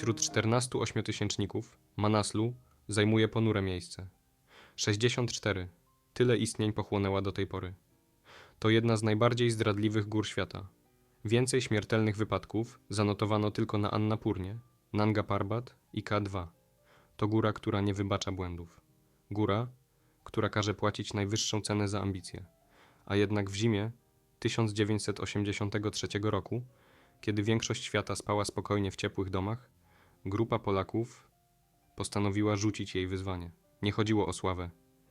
Wśród 14 ośmiotysięczników Manaslu zajmuje ponure miejsce. 64. Tyle istnień pochłonęła do tej pory. To jedna z najbardziej zdradliwych gór świata. Więcej śmiertelnych wypadków zanotowano tylko na Annapurnie, Nanga Parbat i K2. To góra, która nie wybacza błędów. Góra, która każe płacić najwyższą cenę za ambicje. A jednak w zimie 1983 roku, kiedy większość świata spała spokojnie w ciepłych domach, grupa Polaków postanowiła rzucić jej wyzwanie. Nie chodziło o sławę,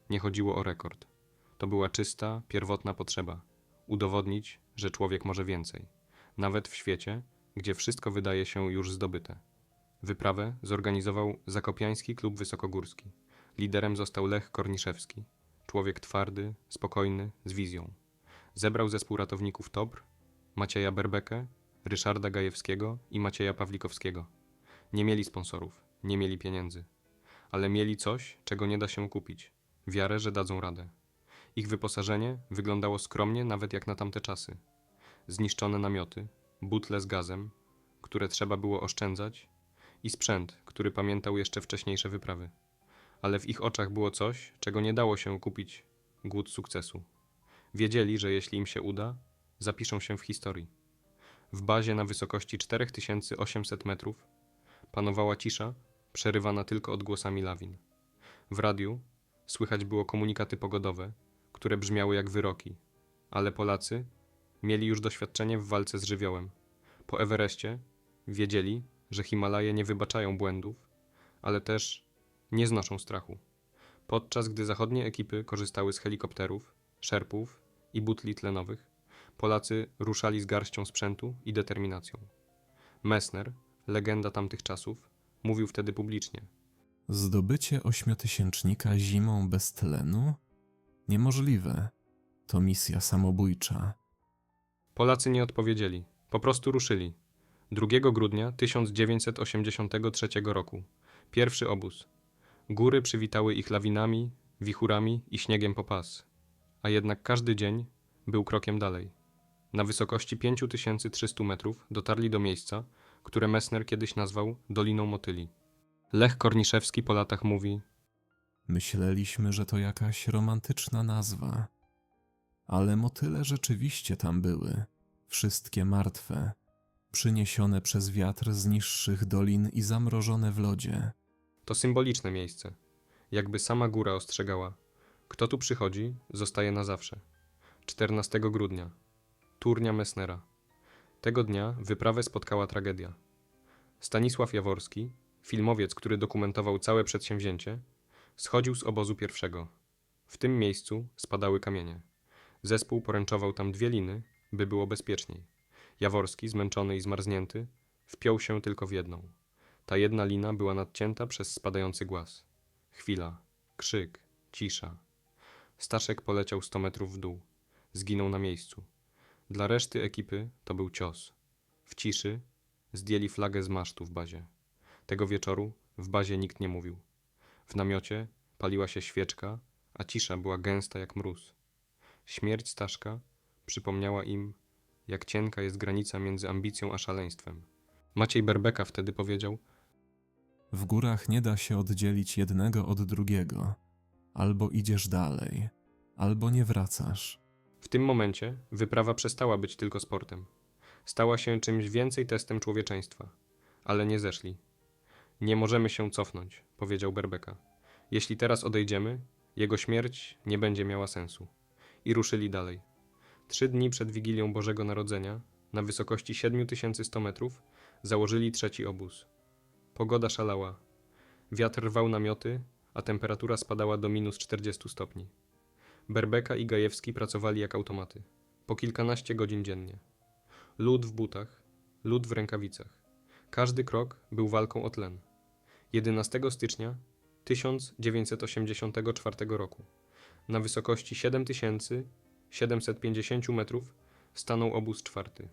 nie chodziło o rekord. To była czysta, pierwotna potrzeba udowodnić, że człowiek może więcej, nawet w świecie, gdzie wszystko wydaje się już zdobyte. Wyprawę zorganizował Zakopiański Klub Wysokogórski. Liderem został Lech Korniszewski, człowiek twardy, spokojny, z wizją. Zebrał zespół ratowników TOBR, Macieja Berbekę, Ryszarda Gajewskiego i Macieja Pawlikowskiego. Nie mieli sponsorów, nie mieli pieniędzy, ale mieli coś, czego nie da się kupić wiarę, że dadzą radę. Ich wyposażenie wyglądało skromnie nawet jak na tamte czasy. Zniszczone namioty, butle z gazem, które trzeba było oszczędzać, i sprzęt, który pamiętał jeszcze wcześniejsze wyprawy. Ale w ich oczach było coś, czego nie dało się kupić głód sukcesu. Wiedzieli, że jeśli im się uda, zapiszą się w historii. W bazie na wysokości 4800 metrów panowała cisza, przerywana tylko odgłosami lawin. W radiu słychać było komunikaty pogodowe, które brzmiały jak wyroki, ale Polacy mieli już doświadczenie w walce z żywiołem. Po Everestie wiedzieli, że Himalaje nie wybaczają błędów, ale też nie znoszą strachu. Podczas gdy zachodnie ekipy korzystały z helikopterów, szerpów i butli tlenowych, Polacy ruszali z garścią sprzętu i determinacją. Messner, legenda tamtych czasów, mówił wtedy publicznie – Zdobycie ośmiotysięcznika zimą bez tlenu? Niemożliwe. To misja samobójcza. Polacy nie odpowiedzieli, po prostu ruszyli. 2 grudnia 1983 roku. Pierwszy obóz. Góry przywitały ich lawinami, wichurami i śniegiem po pas. A jednak każdy dzień był krokiem dalej. Na wysokości 5300 metrów dotarli do miejsca, które Messner kiedyś nazwał Doliną Motyli. Lech Korniszewski po latach mówi: Myśleliśmy, że to jakaś romantyczna nazwa. Ale motyle rzeczywiście tam były. Wszystkie martwe, przyniesione przez wiatr z niższych dolin i zamrożone w lodzie. To symboliczne miejsce. Jakby sama góra ostrzegała: kto tu przychodzi, zostaje na zawsze. 14 grudnia. Turnia Messnera. Tego dnia wyprawę spotkała tragedia. Stanisław Jaworski, filmowiec, który dokumentował całe przedsięwzięcie, schodził z obozu pierwszego. W tym miejscu spadały kamienie. Zespół poręczował tam dwie liny, by było bezpieczniej. Jaworski, zmęczony i zmarznięty, wpiął się tylko w jedną. Ta jedna lina była nadcięta przez spadający głaz. Chwila, krzyk, cisza. Staszek poleciał sto metrów w dół. Zginął na miejscu. Dla reszty ekipy to był cios. W ciszy zdjęli flagę z masztu w bazie. Tego wieczoru w bazie nikt nie mówił. W namiocie paliła się świeczka, a cisza była gęsta jak mróz. Śmierć Staszka przypomniała im, jak cienka jest granica między ambicją a szaleństwem. Maciej Berbeka wtedy powiedział: W górach nie da się oddzielić jednego od drugiego. Albo idziesz dalej, albo nie wracasz. W tym momencie wyprawa przestała być tylko sportem. Stała się czymś więcej testem człowieczeństwa, ale nie zeszli. Nie możemy się cofnąć, powiedział Berbeka. Jeśli teraz odejdziemy, jego śmierć nie będzie miała sensu. I ruszyli dalej. Trzy dni przed Wigilią Bożego Narodzenia, na wysokości 7100 metrów, założyli trzeci obóz. Pogoda szalała. Wiatr rwał namioty, a temperatura spadała do minus 40 stopni. Berbeka i Gajewski pracowali jak automaty. Po kilkanaście godzin dziennie. Lód w butach, lód w rękawicach. Każdy krok był walką o tlen. 11 stycznia 1984 roku na wysokości 7750 metrów stanął obóz czwarty.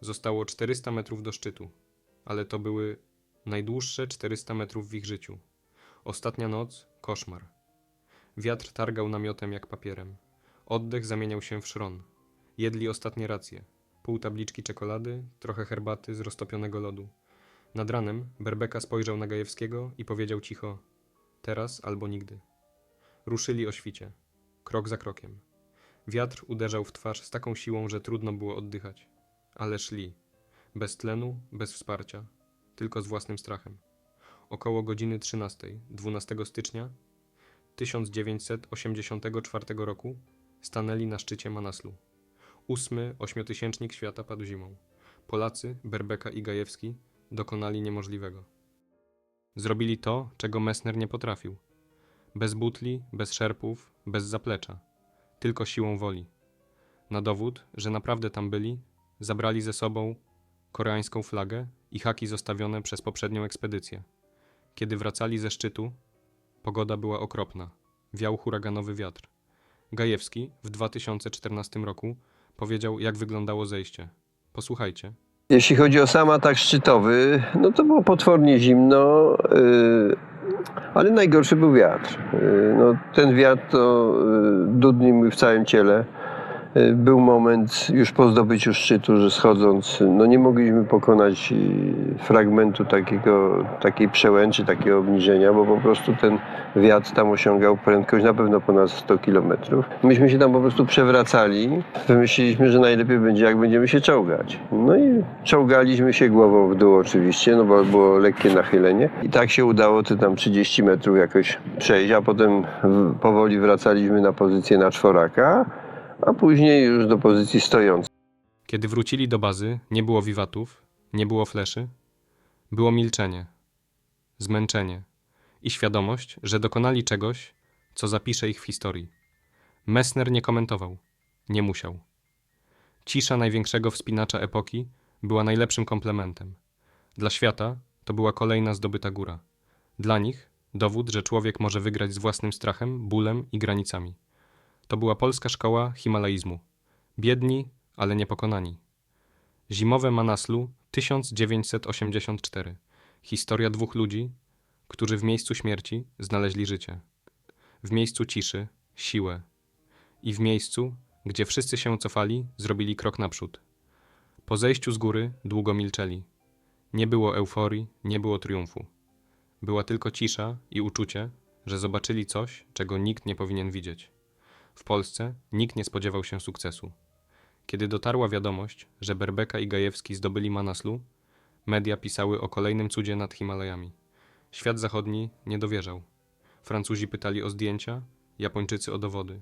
Zostało 400 metrów do szczytu, ale to były najdłuższe 400 metrów w ich życiu. Ostatnia noc koszmar. Wiatr targał namiotem jak papierem. Oddech zamieniał się w szron. Jedli ostatnie racje. Pół tabliczki czekolady, trochę herbaty z roztopionego lodu. Nad ranem Berbeka spojrzał na Gajewskiego i powiedział cicho: Teraz albo nigdy. Ruszyli o świcie, krok za krokiem. Wiatr uderzał w twarz z taką siłą, że trudno było oddychać. Ale szli, bez tlenu, bez wsparcia, tylko z własnym strachem. Około godziny 13, 12 stycznia 1984 roku stanęli na szczycie Manaslu. Ósmy ośmiotysięcznik świata padł zimą. Polacy, Berbeka i Gajewski dokonali niemożliwego. Zrobili to, czego Messner nie potrafił. Bez butli, bez szerpów, bez zaplecza. Tylko siłą woli. Na dowód, że naprawdę tam byli, zabrali ze sobą koreańską flagę i haki zostawione przez poprzednią ekspedycję. Kiedy wracali ze szczytu, pogoda była okropna. Wiał huraganowy wiatr. Gajewski w 2014 roku powiedział, jak wyglądało zejście. Posłuchajcie. Jeśli chodzi o sam atak szczytowy, no to było potwornie zimno, yy, ale najgorszy był wiatr. Yy, no, ten wiatr to yy, dudnił mi w całym ciele. Yy, Był moment już po zdobyciu szczytu, że schodząc, no nie mogliśmy pokonać yy, fragmentu takiego, takiej przełęczy, takiego obniżenia, bo po prostu ten wiatr tam osiągał prędkość na pewno ponad 100 km. Myśmy się tam po prostu przewracali. Wymyśliliśmy, że najlepiej będzie, jak będziemy się czołgać. No i czołgaliśmy się głową w dół oczywiście, no bo było lekkie nachylenie. I tak się udało te tam 30 metrów jakoś przejść, a potem powoli wracaliśmy na pozycję na czworaka, a później już do pozycji stojącej. Kiedy wrócili do bazy, nie było wiwatów, nie było fleszy. Było milczenie, zmęczenie i świadomość, że dokonali czegoś, co zapisze ich w historii. Messner nie komentował, nie musiał. Cisza największego wspinacza epoki była najlepszym komplementem. Dla świata to była kolejna zdobyta góra. Dla nich dowód, że człowiek może wygrać z własnym strachem, bólem i granicami. To była polska szkoła himalaizmu. Biedni, ale niepokonani. Zimowe Manaslu 1984. Historia dwóch ludzi, którzy w miejscu śmierci znaleźli życie. W miejscu ciszy siłę. I w miejscu, gdzie wszyscy się cofali, zrobili krok naprzód. Po zejściu z góry długo milczeli. Nie było euforii, nie było triumfu. Była tylko cisza i uczucie, że zobaczyli coś, czego nikt nie powinien widzieć. W Polsce nikt nie spodziewał się sukcesu. Kiedy dotarła wiadomość, że Berbeka i Gajewski zdobyli Manaslu, media pisały o kolejnym cudzie nad Himalajami. Świat zachodni nie dowierzał. Francuzi pytali o zdjęcia, Japończycy o dowody,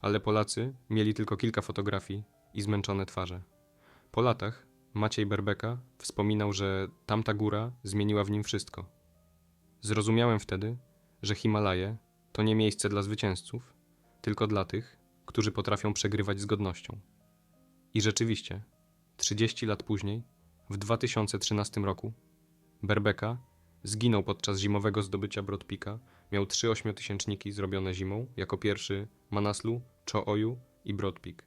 ale Polacy mieli tylko kilka fotografii i zmęczone twarze. Po latach Maciej Berbeka wspominał, że tamta góra zmieniła w nim wszystko. Zrozumiałem wtedy, że Himalaje to nie miejsce dla zwycięzców, tylko dla tych, którzy potrafią przegrywać z godnością. I rzeczywiście, 30 lat później, w 2013 roku, Berbeka zginął podczas zimowego zdobycia Brodpika, miał trzy ośmiotysięczniki zrobione zimą, jako pierwszy Manaslu, Cho-Oyu i Brodpik.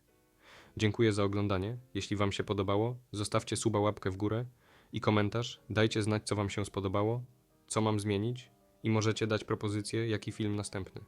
Dziękuję za oglądanie. Jeśli Wam się podobało, zostawcie suba łapkę w górę i komentarz, dajcie znać, co Wam się spodobało, co mam zmienić i możecie dać propozycję, jaki film następny.